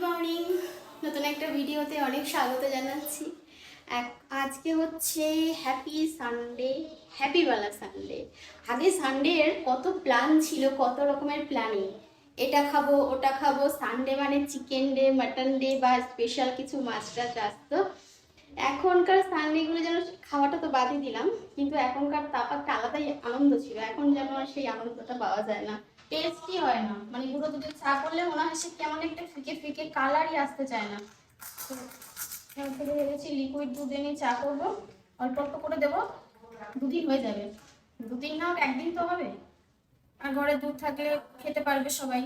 Good morning নতুন একটা ভিডিওতে অনেক স্বাগত জানাচ্ছি। এক- আজকে হচ্ছে হ্যাপি সানডে হ্যাপিওয়ালা সানডে আগে সানডের কত প্ল্যান ছিল, কত রকমের প্ল্যানিং এটা খাব, ওটা খাব সানডে মানে চিকেন ডে মাটন ডে বা স্পেশাল কিছু মাছ টাছ আসতো। এখনকার সানডেগুলো যেন খাওয়াটা তো বাদই দিলাম, কিন্তু এখনকার তাপ একটা আলাদাই আনন্দ ছিল। এখন যেন সেই আনন্দটা পাওয়া যায় না। টেস্টই হয় না। মানে গুঁড়ো দুধের চা করলে মনে হয় সে কেমন একটা ফিকে ফিকে কালারই আসতে চায় না। থেকে ভেবেছি লিকুইড দুধ এনে চা করব। অল্প অল্প করে দেবো। দুদিন হয়ে যাবে। দুদিন না একদিন তো হবে। আর ঘরে দুধ থাকলে খেতে পারবে সবাই,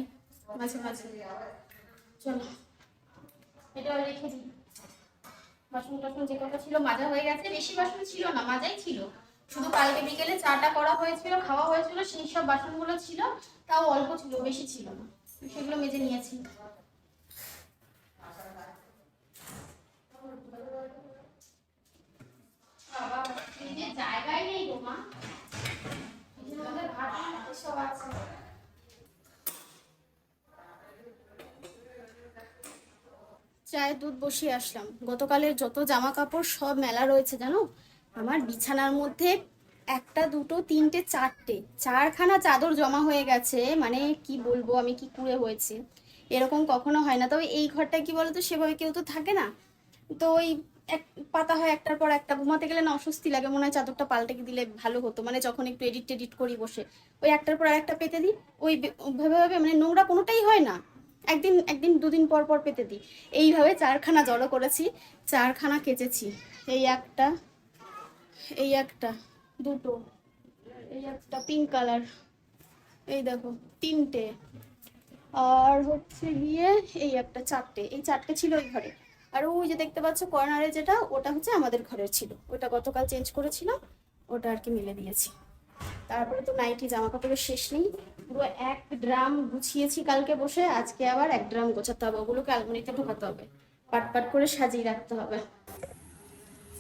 মাঝে মাঝে। চলো, এটা রেখে দিই। বাসন টাসন যে কটা ছিল, মাজা হয়ে গেছে। বেশি বাসন ছিল না, মাজাই ছিল। শুধু কালকে বিকেলে চাটা করা হয়েছিল খাওয়া হয়েছিল সেই সব বাসনগুলো ছিল তাও অল্প ছিল বেশি ছিল না। সেগুলো মেজে নিয়েছি। নেই সব আছে। চায়ের দুধ বসিয়ে আসলাম। গতকালের যত জামা কাপড় সব মেলা রয়েছে জানো? আমার বিছানার মধ্যে একটা, দুটো, তিনটে, চারটে, চারখানা চাদর জমা হয়ে গেছে। মানে কি বলব, আমি কি কুড়ে হয়েছে। এরকম কখনো হয় না। তবে এই ঘরটা কি বলতো, সেভাবে কেউ তো থাকে না। তো ওই এক, পাতা হয় একটার পর একটা। ঘুমাতে গেলে না অস্বস্তি লাগে, মনে হয় চাদরটা পাল্টে দিলে ভালো হতো। মানে যখন একটু এডিট টেডিট করি বসে, ওই একটার পর একটা পেতে দিই। ওই ভাবে ভাবে মানে নোংরা কোনোটাই হয় না। একদিন একদিন, দুদিন পর পর পেতে দিই। এইভাবে চারখানা জড়ো করেছি, চারখানা কেচেছি। এই একটা এই একটা, দুটো, এই একটা পিঙ্ক কালার এই দেখো, তিনটে, আর হচ্ছে গিয়ে এই একটা চারটে, এই চারটে ছিল ওই ঘরে। আর ওই যে দেখতে পাচ্ছ কর্নারে যেটা, ওটা হচ্ছে আমাদের ঘরের ছিল। ওটা গতকাল চেঞ্জ করেছিলাম ওটা আর কি মিলে দিয়েছি। তারপরে তো নাইটি জামা কাপড়ের শেষ নেই। পুরো এক ড্রাম গুছিয়েছি কালকে বসে, আজকে আবার এক ড্রাম গোছাতে হবে। ওগুলোকে আলমারিতে ঢোকাতে হবে। পাট পাট করে সাজিয়ে রাখতে হবে।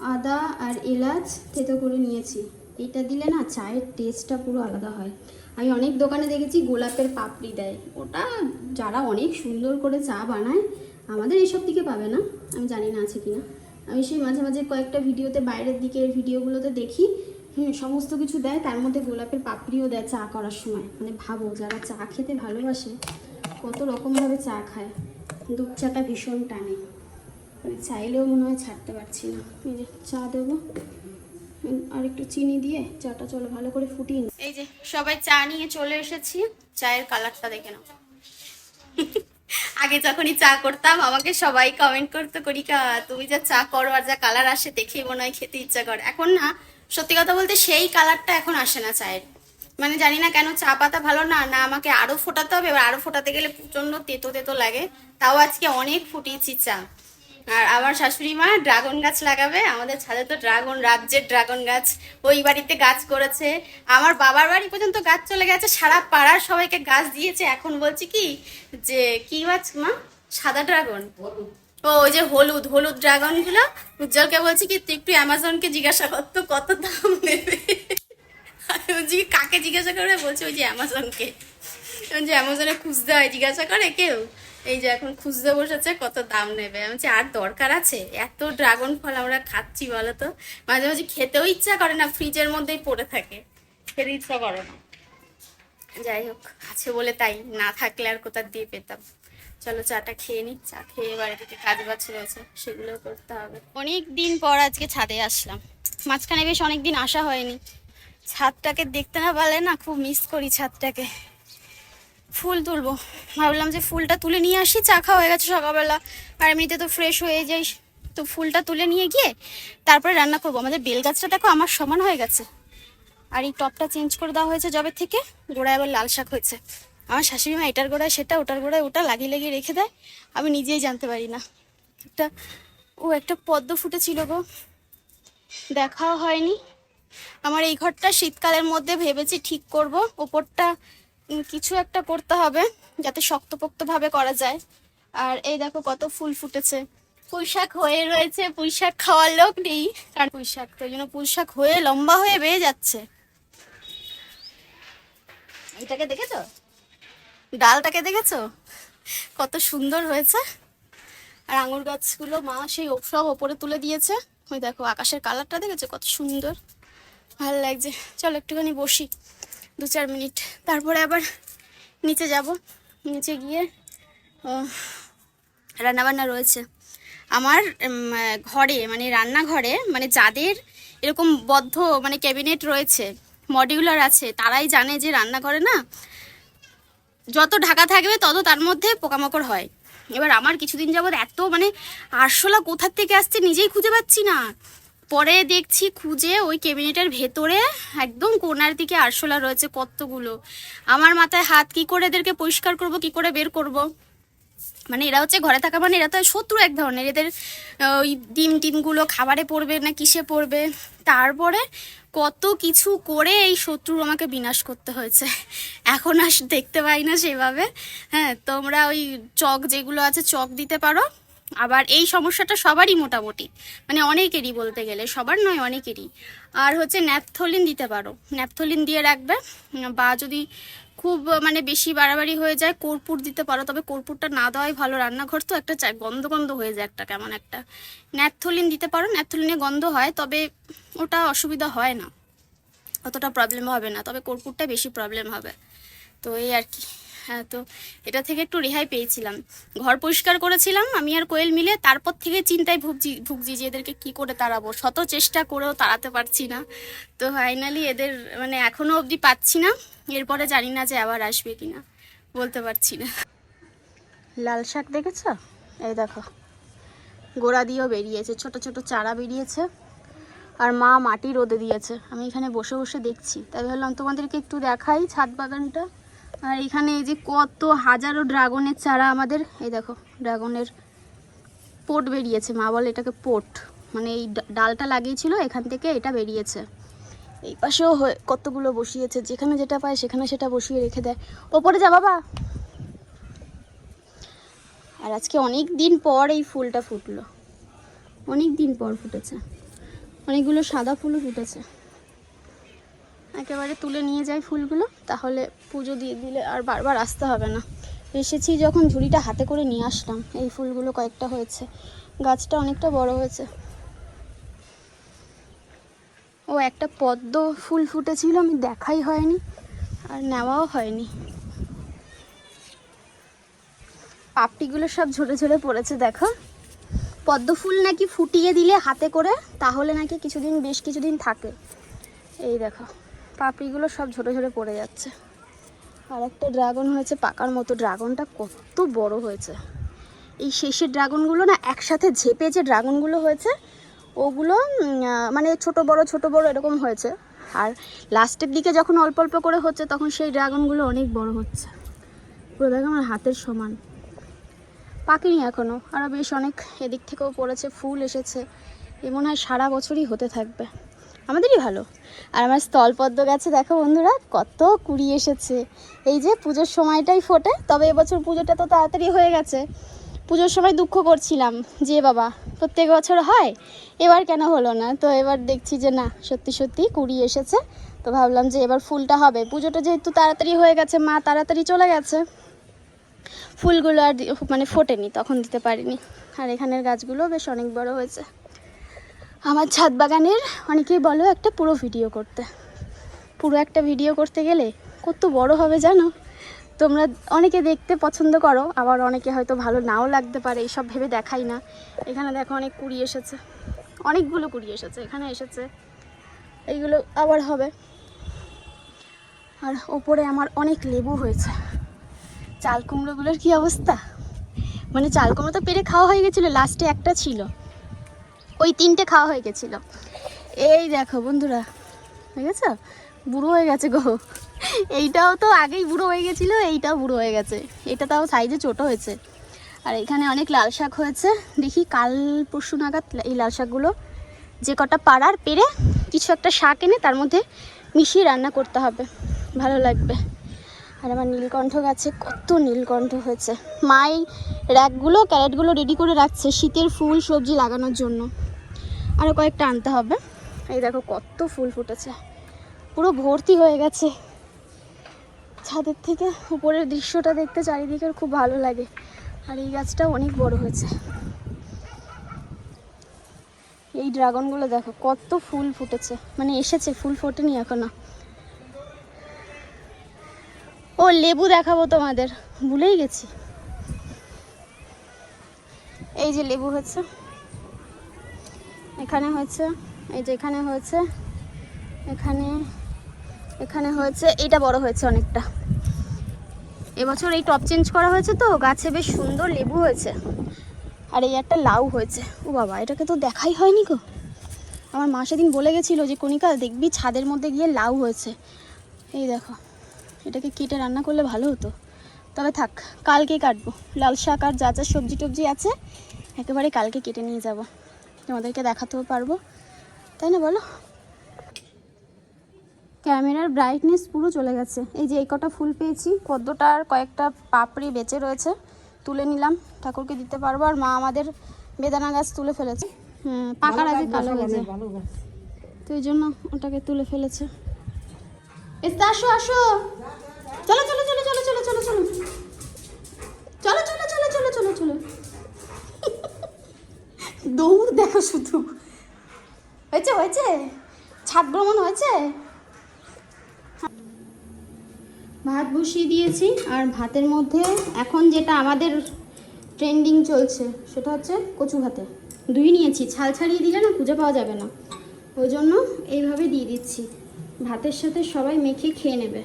আদা আর এলাচ থেতো করে নিয়েছি। এটা দিলে না চায়ের টেস্টটা পুরো আলাদা হয়। আমি অনেক দোকানে দেখেছি গোলাপের পাপড়ি দেয়। ওটা যারা অনেক সুন্দর করে চা বানায়, আমাদের এইসব দিকে পাবে না। আমি জানি না আছে কিনা। আমি সেই মাঝে মাঝে কয়েকটা ভিডিওতে বাইরের দিকের ভিডিওগুলোতে দেখি। হুম, সমস্ত কিছু দেয়, তার মধ্যে গোলাপের পাপড়িও দেয় চা করার সময়। মানে ভাবো, যারা চা খেতে ভালোবাসে, কত রকমভাবে চা খায়। দুধ চাটা ভীষণ টানে। আমি চাইলেও মনে হয় ছাড়তে পারছি না। এই যে চা দেবো। আর একটু চিনি দিয়ে চাটা চলো ভালো করে ফুটিয়ে। এই যে, সবাই চা নিয়ে চলে এসেছি। চায়ের কালারটা দেখে নাও। আগে যখনই চা করতাম, আমাকে সবাই কমেন্ট করতো, করিকা, তুমি যা চা করো আর যা কালার আসে দেখেই মনে হয় খেতে ইচ্ছা করে। এখন না, সত্যি কথা বলতে সেই কালারটা এখন আসে না চায়ের। মানে জানি না কেন চা পাতা ভালো না না আমাকে আরও ফোটাতে হবে। এবার আরও ফোটাতে গেলে প্রচণ্ড তেতো তেতো লাগে। তাও আজকে অনেক ফুটিয়েছি চা। আর আমার শাশুড়ি মা ড্রাগন গাছ লাগাবে, আমাদের ছাদে তো ড্রাগন, রাজ্যের ড্রাগন গাছ, ওই বাড়িতে গাছ করেছে। আমার বাবার বাড়ি পর্যন্ত গাছ চলে গেছে, সারা পাড়ার সবাইকে গাছ দিয়েছে। এখন বলছি কি, যে কি গাছ মা? সাদা ড্রাগন। ও, ওই যে হলুদ হলুদ ড্রাগনগুলো উজ্জ্বলকে বলছি কি, তুই একটু অ্যামাজনকে জিজ্ঞাসা করতো কত দাম নেবে? বলছি কাকে জিজ্ঞাসা করবে? বলছে ওই যে অ্যামাজনকে। যে অ্যামাজনে খুঁজতে হয়, জিজ্ঞাসা করে কেউ? এই যে এখন খুঁজতে বসেছে কত দাম নেবে? আমি বলছি আর দরকার আছে? এত ড্রাগন ফল আমরা খাচ্ছি বলো তো মাঝে মাঝে খেতেও ইচ্ছা করে না ফ্রিজের মধ্যেই পড়ে থাকে। খেতে ইচ্ছা করে না। যাই হোক আছে বলে তাই না থাকলে আর কোথা দিয়ে পেতাম। চলো চাটা খেয়ে নি চা খেয়ে বাড়ি থেকে কাজ বাজ রয়েছে সেগুলো করতে হবে। অনেক দিন পর আজকে ছাদে আসলাম। মাঝখানে বেশ অনেক দিন আসা হয়নি। ছাদটাকে দেখতে না পারলে না খুব মিস করি ছাদটাকে। ফুল তুলবো। ভাবলাম যে ফুলটা তুলে নিয়ে আসি, চা খাওয়া হয়ে গেছে সকালবেলা। আর এমনিতে তো ফ্রেশ হয়ে যাই। তো ফুলটা তুলে নিয়ে গিয়ে তারপরে রান্না করব। আমাদের বেল গাছটা দেখো আমার সমান হয়ে গেছে। আর এই টপটা চেঞ্জ করে দেওয়া হয়েছে জবে থেকে। গোড়ায় আবার লাল শাক হয়েছে। আমার শাশুড়ি মা এটার গোড়ায় সেটা, ওটার গোড়ায় ওটা লাগিয়ে লাগিয়ে রেখে দেয়। আমি নিজেই জানতে পারি না। একটা, ও একটা পদ্ম ফুটেছিল গো। দেখাও হয়নি। আমার এই ঘরটা শীতকালের মধ্যে ভেবেছি ঠিক করব। ওপরটা কিছু একটা করতে হবে যাতে শক্তপোক্তভাবে করা যায়। আর এই দেখো কত ফুল ফুটেছে। পুঁই শাক হয়ে রয়েছে পুঁই শাক খাওয়ার লোক নেই। আর পুঁই শাক তো জন্য পুঁই শাক হয়ে লম্বা হয়ে বেয়ে যাচ্ছে। এটাকে দেখেছ? ডালটাকে দেখেছ? কত সুন্দর হয়েছে। আর আঙুর গাছগুলো মা সেই সব ওপরে তুলে দিয়েছে। ওই দেখো আকাশের কালারটা দেখেছ? কত সুন্দর। ভালো লাগছে। চলো একটুখানি বসি। দু চার মিনিট। তারপরে আবার নিচে যাব। নিচে গিয়ে রান্নাবান্না রয়েছে। আমার ঘরে মানে রান্নাঘরে মানে যাদের এরকম বদ্ধ মানে ক্যাবিনেট রয়েছে, মডিউলার আছে, তারাই জানে যে রান্নাঘরে না যত ঢাকা থাকবে তত তার মধ্যে পোকামাকড় হয়। এবার আমার কিছুদিন যাবৎ এত মানে আরশোলা কোথার থেকে আসছে নিজেই খুঁজে পাচ্ছি না। পরে দেখছি খুঁজে ওই ক্যাবিনেটের ভেতরে একদম কোনার দিকে আরশোলা রয়েছে কতগুলো। আমার মাথায় হাত, কি করে এদেরকে পরিষ্কার করব, কি করে বের করব? মানে এরা হচ্ছে ঘরে থাকা মানে এরা তো শত্রু এক ধরনের। এদের ওই ডিম টিমগুলো খাবারে পড়বে না কিসে পড়বে? তারপরে কত কিছু করে এই শত্রুর আমাকে বিনাশ করতে হয়েছে। এখন আর দেখতে পাই না সেভাবে। হ্যাঁ তোমরা ওই চক যেগুলো আছে, চক দিতে পারো। আবার এই সমস্যাটা সবারই মোটামুটি। মানে অনেকেরই বলতে গেলে, সবার নয়, অনেকেরই। আর হচ্ছে ন্যাপথলিন দিতে পারো। ন্যাপথলিন দিয়ে রাখবে, বা যদি খুব মানে বেশি বাড়াবাড়ি হয়ে যায়, কর্পূর দিতে পারো, তবে কর্পূরটা না দেওয়াই ভালো। রান্নাঘর তো একটা গন্ধ গন্ধ হয়ে যায় একটা, কেমন একটা। ন্যাপথলিন দিতে পারো, ন্যাপথলিনে গন্ধ হয়, তবে ওটা অসুবিধা হয় না। অতটা প্রবলেম হবে না, তবে কর্পূরটা বেশি প্রবলেম হবে। তো এই আর কি। হ্যাঁ তো এটা থেকে একটু রেহাই পেয়েছিলাম। ঘর পরিষ্কার করেছিলাম, আমি আর কোয়েল মিলে। তারপর থেকে চিন্তায় ভুগছি ভুগছি যে এদেরকে কি করে তাড়াবো। শত চেষ্টা করেও তাড়াতে পারছি না। তো ফাইনালি এদের মানে এখনও অবধি পাচ্ছি না। এরপরে জানি না যে আবার আসবে কিনা। বলতে পারছি না। লাল শাক দেখেছ? এই দেখো। গোড়া দিয়েও বেরিয়েছে, ছোট ছোট চারা বেরিয়েছে। আর মা মাটি রোদে দিয়েছে। আমি এখানে বসে বসে দেখছি। তাই ভাবলাম তোমাদেরকে একটু দেখাই ছাদ বাগানটা। আর এখানে এই যে কত হাজারো ড্রাগনের চারা আমাদের, এই দেখো, ড্রাগনের পোট বেরিয়েছে। মা বলে এটাকে পোট। মানে এই ডালটা লাগিয়েছিল, এখান থেকে এটা বেরিয়েছে। এই পাশেও কতগুলো বসিয়েছে। যেখানে যেটা পায় সেখানে সেটা বসিয়ে রেখে দেয়। ওপরে যা বাবা! আর আজকে অনেক দিন পর এই ফুলটা ফুটলো। অনেক দিন পর ফুটেছে। অনেকগুলো সাদা ফুলও ফুটেছে। একেবারে তুলে নিয়ে যাই ফুলগুলো, তাহলে পুজো দিয়ে দিলে আর বারবার আসতে হবে না। এসেছি যখন ঝুড়িটা হাতে করে নিয়ে আসলাম, এই ফুলগুলো কয়েকটা হয়েছে, গাছটা অনেকটা বড় হয়েছে। ও একটা পদ্ম ফুল ফুটেছিল, আমি দেখাই হয়নি, আর নেওয়াও হয়নি। পাপড়িগুলো সব ঝরে ঝরে পড়েছে, দেখো। পদ্ম ফুল নাকি ফুটিয়ে দিলে হাতে করে, তাহলে নাকি কিছুদিন, বেশ কিছুদিন থাকে। এই দেখো। পাপড়িগুলো সব ঝরে ঝরে পড়ে যাচ্ছে। আর একটা ড্রাগন হয়েছে, পাকার মতো ড্রাগনটা কত বড় হয়েছে। এই শেষের ড্রাগনগুলো না একসাথে ঝেপে যে ড্রাগনগুলো হয়েছে, ওগুলো মানে ছোট বড় ছোট বড় এরকম হয়েছে। আর লাস্টের দিকে যখন অল্প অল্প করে হচ্ছে, তখন সেই ড্রাগনগুলো অনেক বড় হচ্ছে। পুরো দেখো আমার হাতের সমান। পাকেনি এখনও আরও বেশ অনেক এদিক থেকেও পড়েছে, ফুল এসেছে। এ মনে হয় সারা বছরই হতে থাকবে। আমাদেরই ভালো। আর আমার স্থলপদ্ম গাছে দেখো বন্ধুরা, কত কুড়ি এসেছে। এই যে পুজোর সময়টাই ফোটে, তবে এবছর পুজোটা তো তাড়াতাড়ি হয়ে গেছে। পুজোর সময় দুঃখ করছিলাম যে বাবা, প্রত্যেক বছর হয়, এবার কেন হলো না? তো এবার দেখছি যে না, সত্যি সত্যি কুড়ি এসেছে। তো ভাবলাম যে এবার ফুলটা হবে। পুজোটা যেহেতু তাড়াতাড়ি হয়ে গেছে, মা তাড়াতাড়ি চলে গেছে। ফুলগুলো আর মানে ফোটেনি, তখন দিতে পারিনি। আর এখানের গাছগুলো বেশ অনেক বড় হয়েছে। আমার ছাদ বাগানের অনেকেই বলো একটা পুরো ভিডিও করতে। পুরো একটা ভিডিও করতে গেলে কত বড় হবে জানো? তোমরা অনেকে দেখতে পছন্দ করো, আবার অনেকে হয়তো ভালো নাও লাগতে পারে, এইসব ভেবে দেখাই না। এখানে দেখো অনেক কুড়ি এসেছে। অনেকগুলো কুড়ি এসেছে, এখানে এসেছে। এইগুলো আবার হবে। আর ওপরে আমার অনেক লেবু হয়েছে। চাল কুমড়োগুলোর কী অবস্থা? মানে চাল কুমড়ো তো পেরে খাওয়া হয়ে গেছিল লাস্টে একটা ছিল। ওই তিনটে খাওয়া হয়ে গেছিল। এই দেখো বন্ধুরা হয়ে গেছে বুড়ো হয়ে গেছে গো। এইটাও তো আগেই বুড়ো হয়ে গেছিল, এইটাও বুড়ো হয়ে গেছে। এটা তাও সাইজে ছোট হয়েছে। আর এখানে অনেক লাল শাক হয়েছে। দেখি কাল পরশু নাগাদ এই লাল শাকগুলো যে কটা পাড়ার পেরে কিছু একটা শাক এনে তার মধ্যে মিশিয়ে রান্না করতে হবে। ভালো লাগবে। আর আমার নীলকণ্ঠ গাছে কত নীলকণ্ঠ হয়েছে। মাই র্যাকগুলো, ক্যারেটগুলো রেডি করে রাখছে শীতের ফুল, সবজি লাগানোর জন্য। আরও কয়েকটা আনতে হবে। এই দেখো, কত ফুল ফুটেছে। পুরো ভর্তি হয়ে গেছে। ছাদের থেকে উপরের দৃশ্যটা দেখতে চারিদিকের খুব ভালো লাগে। আর এই গাছটাও অনেক বড় হয়েছে। এই ড্রাগনগুলো দেখো, কত ফুল ফুটেছে। মানে এসেছে, ফুল ফোটেনি এখনও। ও, লেবু দেখাবো তোমাদের। ভুলেই গেছি। এই যে লেবু হচ্ছে। এখানে হয়েছে এই যে এখানে হয়েছে এখানে এখানে হয়েছে এটা বড় হয়েছে অনেকটা। এবছর এই টপ চেঞ্জ করা হয়েছে তো, গাছে বেশ সুন্দর লেবু হয়েছে। আর এই একটা লাউ হয়েছে। ও বাবা, এটাকে তো দেখাই হয়নি গো। আমার মা সেদিন বলে গেছিল যে কণিকা দেখবি ছাদের মধ্যে গিয়ে লাউ হয়েছে। এই দেখো। এটাকে কেটে রান্না করলে ভালো হতো। তবে থাক কালকে কাটবো। লাল শাক আর যা যা সবজি টবজি আছে একেবারে কালকে কেটে নিয়ে যাব। তোমাদেরকে দেখাতেও পারব। তাই না বলো? ক্যামেরার ব্রাইটনেস পুরো চলে গেছে। এই যে এই কটা ফুল পেয়েছি পদ্মটার কয়েকটা পাপড়ি বেঁচে রয়েছে তুলে নিলাম। ঠাকুরকে দিতে পারব আর মা আমাদের বেদানা গাছ তুলে ফেলেছে। হুম পাকার আগে কালো যায়। তো এই জন্য ওটাকে তুলে ফেলেছে। এসে আসো আসো। চলো চলো চলো চলো চলো চলো চলো। চলো চলো চলো চলো চলো চলো। দৌড় দেখো শুধু। হয়েছে হয়েছে? ছাদ ভ্রমণ হয়েছে? ভাত বসিয়ে দিয়েছি, আর ভাতের মধ্যে এখন যেটা আমাদের ট্রেন্ডিং চলছে, সেটা হচ্ছে কচু ভাতে। দুই নিয়েছি, ছাল ছাড়িয়ে দিলে না খুঁজে পাওয়া যাবে না। ওই জন্য এইভাবে দিয়ে দিচ্ছি। ভাতের সাথে সবাই মেখে খেয়ে নেবে।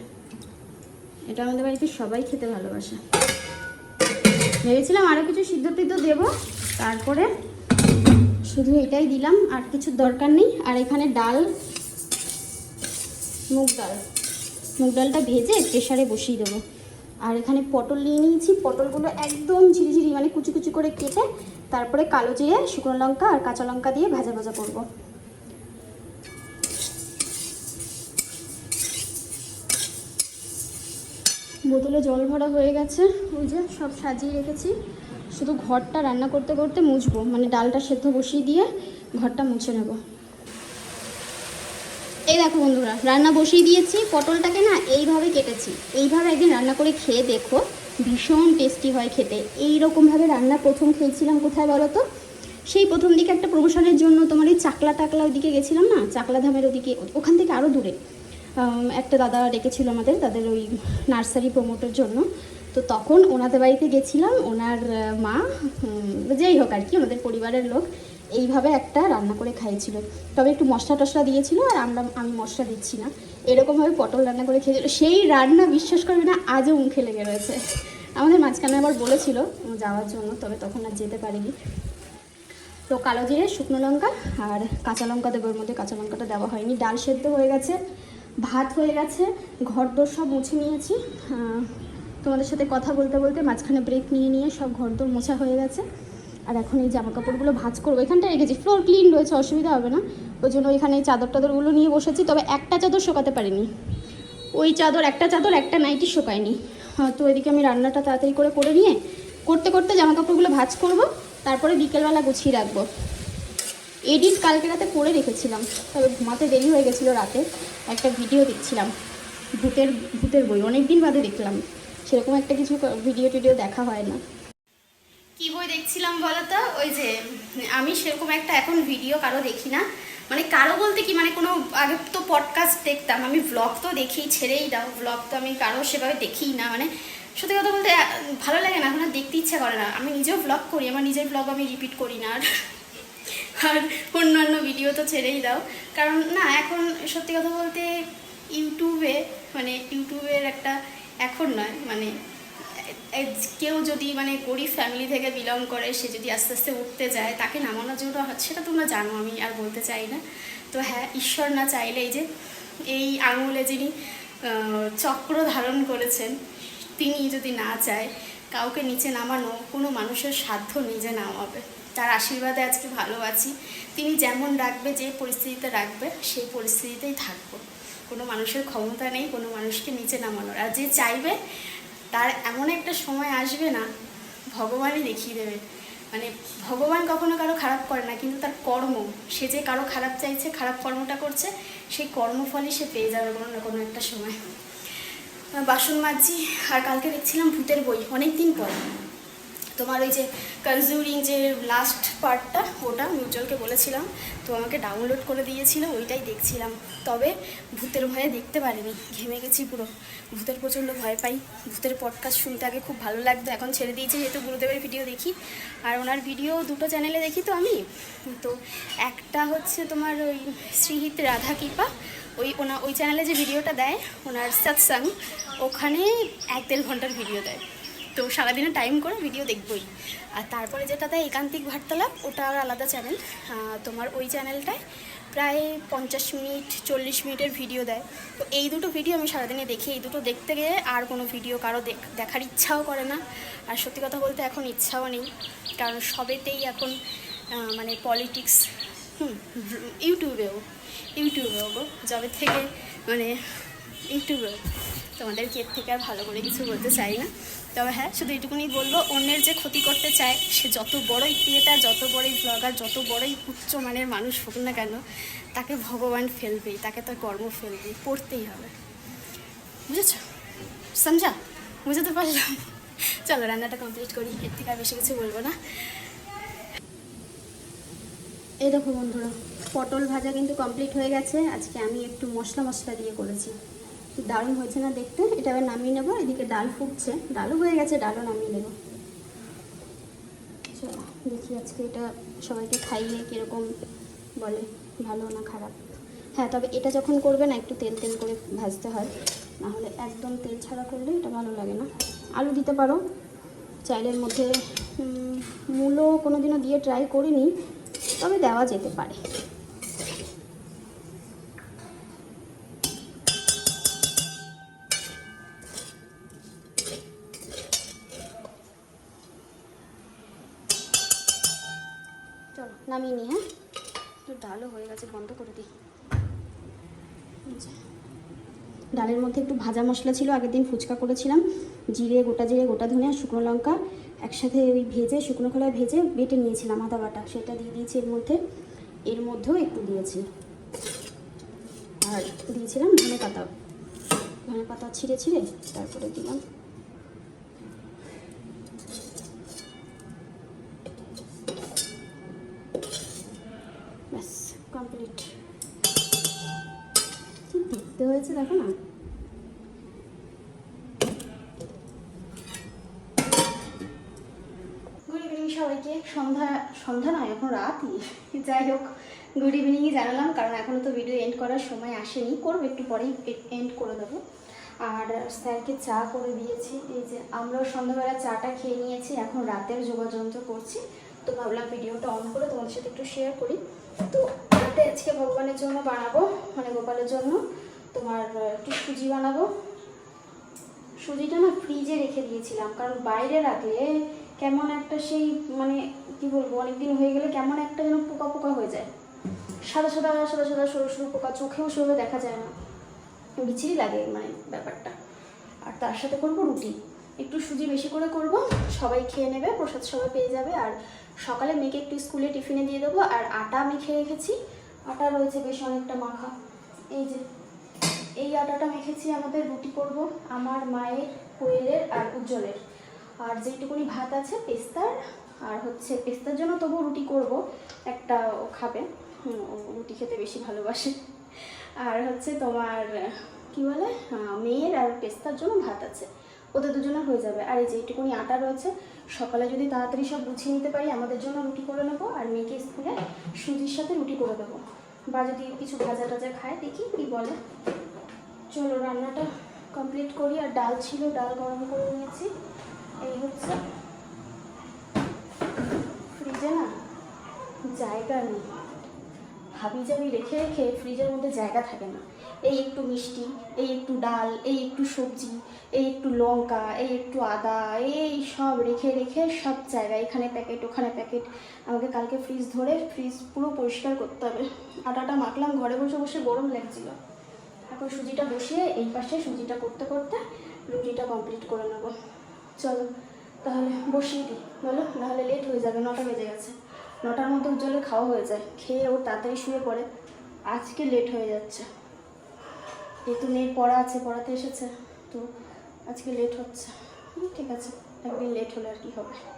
এটা আমাদের বাড়িতে সবাই খেতে ভালোবাসে। ভেবেছিলাম আরও কিছু সিদ্ধ টিদ্ধ দেবো, তারপরে শুধু এটাই দিলাম, আর কিছু দরকার নেই। আর এখানে ডাল, মুগ ডাল। মুগ ডালটা ভেজে প্রেশারে বসিয়ে দেবো। আর এখানে পটল নিয়ে নিয়েছি। পটলগুলো একদম ঝিরিঝিরি মানে কুচি কুচি করে কেটে তারপরে কালো জিরে, শুকনো লঙ্কা আর কাঁচা লঙ্কা দিয়ে ভাজা ভাজা করব। বোতলে জল ভরা হয়ে গেছে। ওই যে সব সাজিয়ে রেখেছি। শুধু ঘরটা রান্না করতে করতে মুছবো। মানে ডালটা সেদ্ধ বসিয়ে দিয়ে ঘরটা মুছে নেব। এই দেখো বন্ধুরা, রান্না বসিয়ে দিয়েছি। পটলটাকে না এইভাবে কেটেছি। এইভাবে একদিন রান্না করে খেয়ে দেখো, ভীষণ টেস্টি হয় খেতে। এই রকমভাবে রান্না প্রথম খেয়েছিলাম কোথায় বলো তো? সেই প্রথম দিকে একটা প্রমোশনের জন্য তোমার এই চাকলা টাকলা ওদিকে গেছিলাম না? চাকলা ধামের ওদিকে, ওখান থেকে আরও দূরে। একটা দাদা ডেকেছিল আমাদের, তাদের ওই নার্সারি প্রমোটের জন্য। তো তখন ওনাদের বাড়িতে গেছিলাম, ওনার মা যেই হোক আর কি, ওনাদের পরিবারের লোক এইভাবে একটা রান্না করে খাইয়েছিল। তবে একটু মশলা টশলা দিয়েছিল আর আমরা, আমি মশলা দিচ্ছি না। এরকমভাবে পটল রান্না করে খেয়েছিল। সেই রান্না বিশ্বাস করবে না, আজও মুখে লেগে রয়েছে। আমাদের মাঝখানে আবার বলেছিল যাওয়ার জন্য, তবে তখন আর যেতে পারিনি। তো কালো জিরে, শুকনো লঙ্কা আর কাঁচা লঙ্কা দেবো ওর মধ্যে কাঁচা লঙ্কাটা দেওয়া হয়নি। ডাল সেদ্ধ হয়ে গেছে। ভাত হয়ে গেছে ঘর দোর সব মুছে নিয়েছি। তোমাদের সাথে কথা বলতে বলতে মাঝখানে ব্রেক নিয়ে নিয়ে সব ঘর দোর মোছা হয়ে গেছে। আর এখন এই জামা কাপড়গুলো ভাঁজ করব। এখানটা রেখেছি ফ্লোর ক্লিন রয়েছে, অসুবিধা হবে না। ওই জন্য ওইখানে এই চাদর টাদরগুলো নিয়ে বসেছি, তবে একটা চাদর শোকাতে পারিনি। ওই চাদর, একটা চাদর, একটা নাইটি শোকায়নি। তো এদিকে আমি রান্নাটা তাড়াতাড়ি করে করে নিয়ে করতে করতে জামা কাপড়গুলো ভাঁজ করব, তারপরে বিকেলবেলা গুছিয়ে রাখব। এডিট কালকে রাতে করে রেখেছিলাম, তবে ঘুমাতে দেরি হয়ে গেছিল রাতে। একটা ভিডিও দেখছিলাম। ভূতের ভূতের বই। অনেক দিন বাদে দেখলাম। সেরকম একটা কিছু ভিডিও টিডিও দেখা হয় না। কি বই দেখছিলাম বলো তো ওই যে, আমি সেরকম একটা এখন ভিডিও কারও দেখি না। মানে কারও বলতে কি মানে কোনো আগে তো পডকাস্ট দেখতাম। আমি ব্লগ তো দেখি, ছেড়েই দাও। ব্লগ তো আমি কারও সেভাবে দেখিই না। মানে সত্যি কথা বলতে, ভালো লাগে না। এখন আর দেখতে ইচ্ছা করে না। আমি নিজেও ব্লগ করি। আমার নিজের ব্লগ আমি রিপিট করি না আর। আর অন্যান্য ভিডিও তো ছেড়েই দাও। কারণ না, এখন সত্যি কথা বলতে ইউটিউবে মানে ইউটিউবের একটা এখন নয় মানে কেউ যদি মানে গরিব ফ্যামিলি থেকে বিলং করে, সে যদি আস্তে আস্তে উঠতে যায়, তাকে নামানোর জন্য সেটা তোমরা জানো, আমি আর বলতে চাই না। তো হ্যাঁ ঈশ্বর না চাইলে এই যে, এই আঙুলে যিনি চক্র ধারণ করেছেন, তিনি যদি না চায়, কাউকে নিচে নামানো কোনো মানুষের সাধ্য নিজে নামাবে তার আশীর্বাদে আজকে ভালো আছি। তিনি যেমন রাখবে, যে পরিস্থিতিতে রাখবে, সেই পরিস্থিতিতেই থাকব। কোনো মানুষের ক্ষমতা নেই, কোনো মানুষকে নিচে নামানোর। আর যে চাইবে, তার এমন একটা সময় আসবে না, ভগবানই দেখিয়ে দেবে। মানে ভগবান কখনো কারও খারাপ করে না, কিন্তু তার কর্ম, সে যে কারও খারাপ চাইছে, খারাপ কর্মটা করছে, সেই কর্মফলই সে পেয়ে যাবে কোনো না কোনো একটা সময়। বাসন মাজছি আর কালকে দেখছিলাম ভূতের বই অনেক দিন পর। তোমার ওই যে কনজিউরিং যে লাস্ট পার্টটা ওটা আমি উজ্জ্বলকে বলেছিলাম। তো আমাকে ডাউনলোড করে দিয়েছিল, ওইটাই দেখছিলাম। তবে ভূতের ভয়ে দেখতে পারিনি, ঘেমে গেছি পুরো। ভূতের প্রচণ্ড ভয় পাই। ভূতের পডকাস্ট শুনতে আগে খুব ভালো লাগতো, এখন ছেড়ে দিয়েছি যেহেতু গুরুদেবের ভিডিও দেখি। আর ওনার ভিডিও দুটো চ্যানেলে দেখি তো আমি। তো একটা হচ্ছে তোমার ওই শ্রীহিত রাধা কৃপা, ওই ওনা, ওই চ্যানেলে যে ভিডিওটা দেয়, ওনার সৎসাং ওখানে এক দেড় ঘণ্টার ভিডিও দেয়। তো সারাদিনে টাইম করে ভিডিও দেখবই। আর তারপরে যেটা দেয় একান্তিক বার্তালাপ ওটা আর আলাদা চ্যানেল তোমার ওই চ্যানেলটায় প্রায় পঞ্চাশ মিনিট, চল্লিশ মিনিটের ভিডিও দেয়। তো এই দুটো ভিডিও আমি সারাদিনে দেখি। এই দুটো দেখতে গিয়ে আর কোনো ভিডিও কারও দেখ- দেখার ইচ্ছাও করে না। আর সত্যি কথা বলতে এখন ইচ্ছাও নেই। কারণ সবেতেই এখন মানে পলিটিক্স হুম, ইউটিউবেও ইউটিউবেও গো, যবে থেকে মানে ইউটিউবেও। তোমাদেরকে এর থেকে আর ভালো করে কিছু বলতে চাই না। তবে হ্যাঁ শুধু এইটুকুনি বলব, অন্যের যে ক্ষতি করতে চায়, সে যত বড়ই ক্রিয়েটার, যত বড়ই ব্লগার যত বড়ই উচ্চ মানের মানুষ হোক না কেন, তাকে ভগবান ফেলবেই, তাকে তার কর্ম ফেলবেই, পড়তেই হবে। বুঝেছ? সমঝা বুঝতে পারলাম চলো, রান্নাটা কমপ্লিট করি, এর থেকে আর বেশি কিছু বলব না। এই দেখো বন্ধুরা, পটল ভাজা কিন্তু কমপ্লিট হয়ে গেছে। আজকে আমি একটু মশলা মশলা দিয়ে করেছি। দারুণ হয়েছে না দেখতে? এটা আবার নামিয়ে নেব এদিকে ডাল ফুটছে। ডালও হয়ে গেছে ডালও নামিয়ে নেব। চলো দেখি আজকে এটা সবাইকে খাইয়ে কীরকম বলে ভালো না খারাপ? হ্যাঁ তবে এটা যখন করবে না একটু তেল তেল করে ভাজতে হয়। নাহলে একদম তেল ছাড়া করলে এটা ভালো লাগে না। আলু দিতে পারো। চাইলের মধ্যে উম, মূলো কোনো দিনও দিয়ে ট্রাই করিনি তবে দেওয়া যেতে পারে। নামিয়ে নি হ্যাঁ? একটু ডালও হয়ে গেছে, বন্ধ করে দিই। ডালের মধ্যে একটু ভাজা মশলা ছিল, আগের দিন ফুচকা করেছিলাম। জিরে, গোটা জিরে, গোটা ধনে আর শুকনো লঙ্কা একসাথে ওই ভেজে, শুকনো খোলায় ভেজে বেটে নিয়েছিলাম আদা বাটা, সেটা দিয়ে দিয়েছি এর মধ্যে। এর মধ্যেও একটু দিয়েছি। আর দিয়েছিলাম ধনে পাতা ধনে পাতা ছিঁড়ে ছিঁড়ে তারপরে দিলাম দেখতে হয়েছে দেখো না। সবাইকে। সন্ধ্যা সন্ধ্যা নয়, এখন রাতই যাই হোক গুড ইভিনিংই জানালাম, কারণ এখনও তো ভিডিও এন্ড করার সময় আসেনি। করব একটু পরেই এন্ড করে দেবো। আর স্যারকে চা করে দিয়েছি। এই যে আমরাও সন্ধ্যাবেলা চাটা খেয়ে নিয়েছি, এখন রাতের যোগাযন্ত্র করছি। তো ভাবলাম ভিডিওটা অন করে তোমাদের সাথে একটু শেয়ার করি। তো রাতে আজকে ভগবানের জন্য বানাবো মানে গোপালের জন্য তোমার একটু সুজি বানাবো। সুজিটা না ফ্রিজে রেখে দিয়েছিলাম, কারণ বাইরে রাখলে কেমন একটা সেই মানে কি বলব, অনেকদিন হয়ে গেলে কেমন একটা যেন পোকা পোকা হয়ে যায়। সাদা সাদা সাদা সাদা, সরু সরু পোকা চোখেও সেভাবে দেখা যায় না। বিচ্ছিরি লাগে মানে ব্যাপারটা। আর তার সাথে করব রুটি। একটু সুজি বেশি করে করব, সবাই খেয়ে নেবে, প্রসাদ সবাই পেয়ে যাবে। আর সকালে মেয়েকে একটু স্কুলে টিফিনে দিয়ে দেবো, আর আটা আমি খেয়ে রেখেছি। আটা রয়েছে বেশ অনেকটা মাখা। এই যে, এই আটাটা মেখেছি আমাদের রুটি করব আমার মায়ের কোয়েলের আর উজ্জ্বলের। আর যেটুকুনি ভাত আছে পেস্তার, আর হচ্ছে পেস্তার জন্য তবু রুটি করব। একটা ও খাবে রুটি খেতে বেশি ভালোবাসে। আর হচ্ছে তোমার, কি বলে মেয়ের আর পেস্তার জন্য ভাত আছে। ওদের দুজনের হয়ে যাবে। আর এই যেটুকুনি আটা রয়েছে, সকালে যদি তাড়াতাড়ি সব গুছিয়ে নিতে পারি, আমাদের জন্য রুটি করে নেব। আর মেয়েকে স্কুলে সুজির সাথে রুটি করে দেবো। বা যদি কিছু ভাজা টাজা খায়, দেখি কি বলে। চলো, রান্নাটা কমপ্লিট করি। আর ডাল ছিল, ডাল গরম করে নিয়েছি। এই হচ্ছে ফ্রিজে না জায়গা নেই। হাবি জাবি রেখে রেখে ফ্রিজের মধ্যে জায়গা থাকে না। এই একটু মিষ্টি, এই একটু ডাল, এই একটু সবজি, এই একটু লঙ্কা, এই একটু আদা, এই সব রেখে রেখে সব জায়গায় এখানে প্যাকেট ওখানে প্যাকেট আমাকে কালকে ফ্রিজ ধরে ফ্রিজ পুরো পরিষ্কার করতে হবে। আটাটা মাখলাম, ঘরে বসে বসে গরম লাগছিল। এখন সুজিটা বসিয়ে এই পাশে সুজিটা করতে করতে রুটিটা কমপ্লিট করে নেব। চলো, তাহলে বসিয়ে দিই। বলো, নাহলে লেট হয়ে যাবে, নটা বেজে গেছে। নটার মধ্যে উজ্জ্বলের খাওয়া হয়ে যায়। খেয়ে ওর তাড়াতাড়ি শুয়ে পড়ে। আজকে লেট হয়ে যাচ্ছে। যেহেতু মেয়ের পড়া আছে, পড়াতে এসেছে। তো আজকে লেট হচ্ছে। ঠিক আছে। একদিন লেট হলে আর কি হবে।